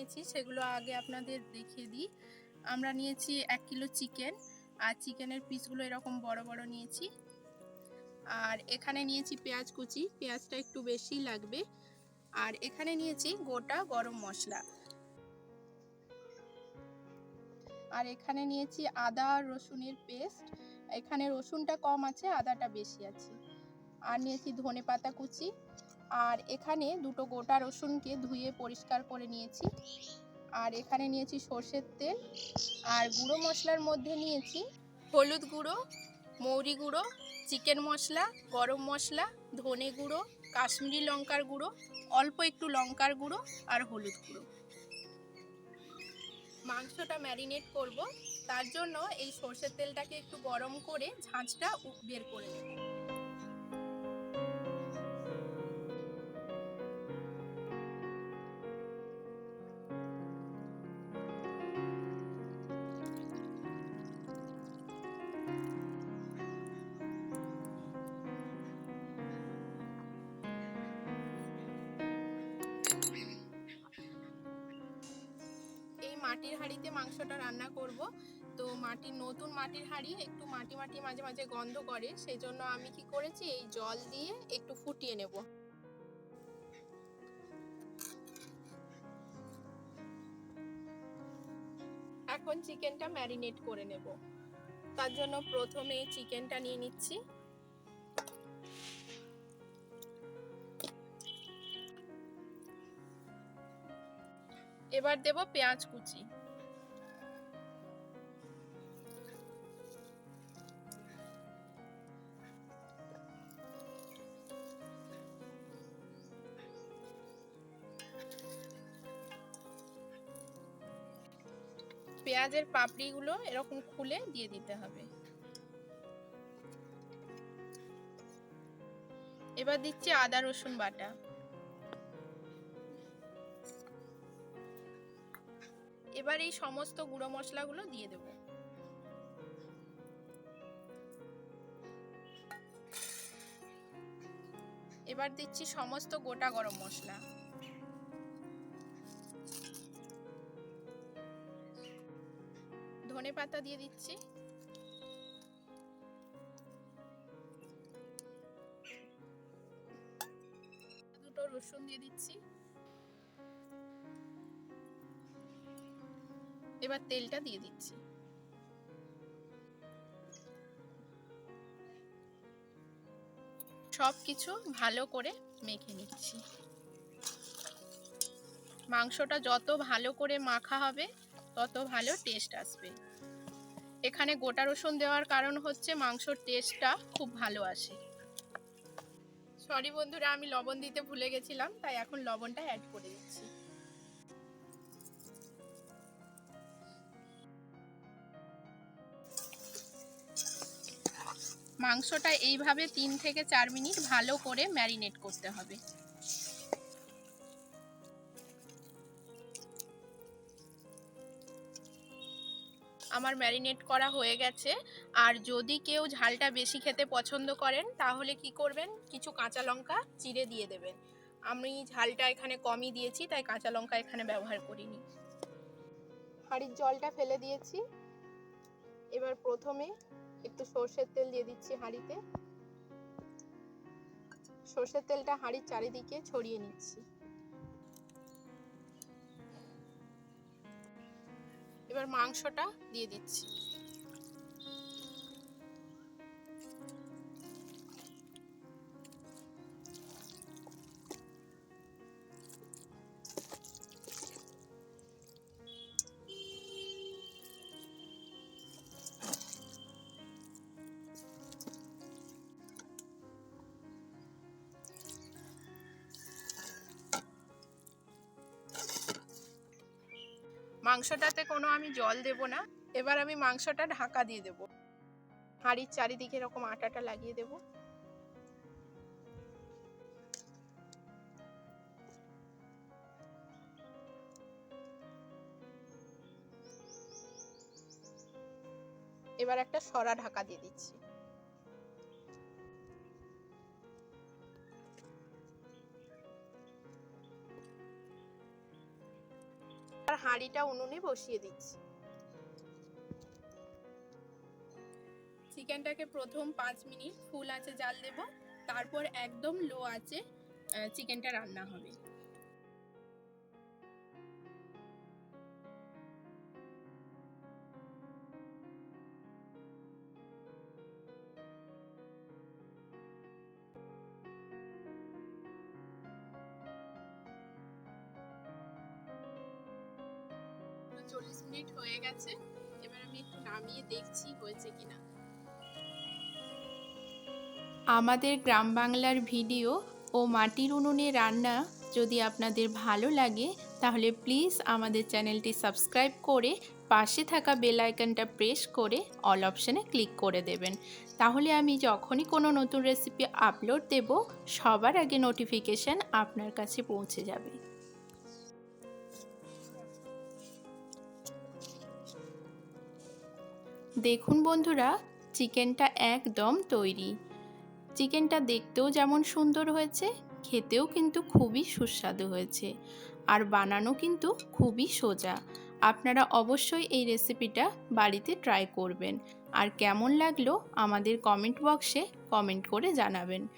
নিয়েছি, সেগুলো আগে আপনাদের দেখিয়ে দিই। আমরা নিয়েছি এক কিলো চিকেন, আর চিকেনের পিসগুলো এরকম বড় বড় নিয়েছি। আর এখানে নিয়েছি পেঁয়াজ কুচি, পেঁয়াজটা একটু বেশি লাগবে। আর এখানে নিয়েছি গোটা গরম মশলা। আর এখানে নিয়েছি আদা রসুনের পেস্ট। এখানে রসুনটা কম আছে, আদাটা বেশি আছে। আর নিয়েছি ধনে পাতা কুচি আর এখানে দুটো গোটা রসুনকে ধুয়ে পরিষ্কার করে নিয়েছি। আর এখানে নিয়েছি সর্ষের তেল। আর গুঁড়ো মশলার মধ্যে নিয়েছি হলুদ গুঁড়ো, মৌরি গুঁড়ো, চিকেন মশলা, গরম মশলা, ধনে গুঁড়ো, কাশ্মীরি লঙ্কার গুঁড়ো, অল্প একটু লঙ্কার গুঁড়ো আর হলুদ গুঁড়ো। মাংসটা ম্যারিনেট করব। তার জন্য এই সর্ষের তেলটাকে একটু গরম করে ঝাঁঝটা বের করে নেব। মাটির হাঁড়িতে মাংসটা রান্না করব। তো মাটির নতুন মাটির হাঁড়ি একটু মাটি মাটি মাঝে মাঝে গন্ধ করে। সেই জন্য আমি কি করেছি, এই জল দিয়ে একটু ফুটিয়ে নেব। এখন চিকেনটা ম্যারিনেট করে নেব। তার জন্য প্রথমে চিকেনটা নিয়ে নিচ্ছি। এবার দেব পেঁয়াজ কুচি। পেঁয়াজের পাপড়িগুলো এরকম খুলে দিয়ে দিতে হবে। এবার দিচ্ছি আদা রসুন বাটা। এবার এই সমস্ত গুঁড়ো মশলাগুলো দিয়ে দেব। এবার দিচ্ছি সমস্ত গোটা গরম মশলা। ধনে পাতা দিয়ে দিচ্ছি। দুটো রসুন দিয়ে দিচ্ছি। এবার তেলটা দিয়ে দিচ্ছি। সব কিছু ভালো করে মেখে নিচ্ছি। মাংসটা যত ভালো করে মাখা হবে, তত ভালো টেস্ট আসবে। এখানে গোটা রসুন দেওয়ার কারণ হচ্ছে মাংসর টেস্টটা খুব ভালো আসে। সরি বন্ধুরা, আমি লবণ দিতে ভুলে গেছিলাম, তাই এখন লবণটা অ্যাড করে দিচ্ছি। মাংসটা এইভাবে তিন থেকে চার মিনিট ভালো করে ম্যারিনেট করতে হবে। আমার ম্যারিনেট করা হয়ে গেছে। আর যদি কেউ ঝালটা বেশি খেতে পছন্দ করেন, তাহলে কি করবেন? কিছু কাঁচা লঙ্কা চিড়ে দিয়ে দেবেন। আমি ঝালটা এখানে কমই দিয়েছি, তাই কাঁচা লঙ্কা এখানে ব্যবহার করিনি। হাঁড়ির জলটা ফেলে দিয়েছি। এবার প্রথমে একটু সর্ষের তেল দিয়ে দিচ্ছি হাঁড়িতে। সর্ষের তেলটা হাঁড়ির চারিদিকে ছড়িয়ে নিচ্ছি। এবার মাংসটা দিয়ে দিচ্ছি। মাংসটাতে কোনো আমি জল দেব না। এবার আমি মাংসটা ঢাকা দিয়ে দেব। হাঁড়ির চারিদিকে এরকম আটাটা লাগিয়ে দেব। এবার একটা সরা ঢাকা দিয়ে দিচ্ছি। হাঁড়িটা উনুনে বসিয়ে দিচ্ছি। চিকেনটাকে প্রথম পাঁচ মিনিট ফুল আছে জাল দেব, তারপর একদম লো আছে চিকেনটা রান্না হবে। মিনিট হয়ে গেছে। এবার আমি একটু নামিয়ে দেখছি হয়েছে কিনা। আমাদের গ্রাম বাংলার ভিডিও ও মাটির উনুনে রান্না যদি আপনাদের ভালো লাগে, তাহলে প্লিজ আমাদের চ্যানেলটি সাবস্ক্রাইব করে পাশে থাকা বেল আইকনটা প্রেস করে অল অপশানে ক্লিক করে দেবেন। তাহলে আমি যখনই কোনো নতুন রেসিপি আপলোড দেব, সবার আগে নোটিফিকেশান আপনার কাছে পৌঁছে যাবে। দেখুন বন্ধুরা, চিকেনটা একদম তৈরি। চিকেনটা দেখতেও যেমন সুন্দর হয়েছে, খেতেও কিন্তু খুবই সুস্বাদু হয়েছে আর বানানো কিন্তু খুবই সোজা। আপনারা অবশ্যই এই রেসিপিটা বাড়িতে ট্রাই করবেন। আর কেমন লাগল আমাদের কমেন্ট বক্সে কমেন্ট করে জানাবেন।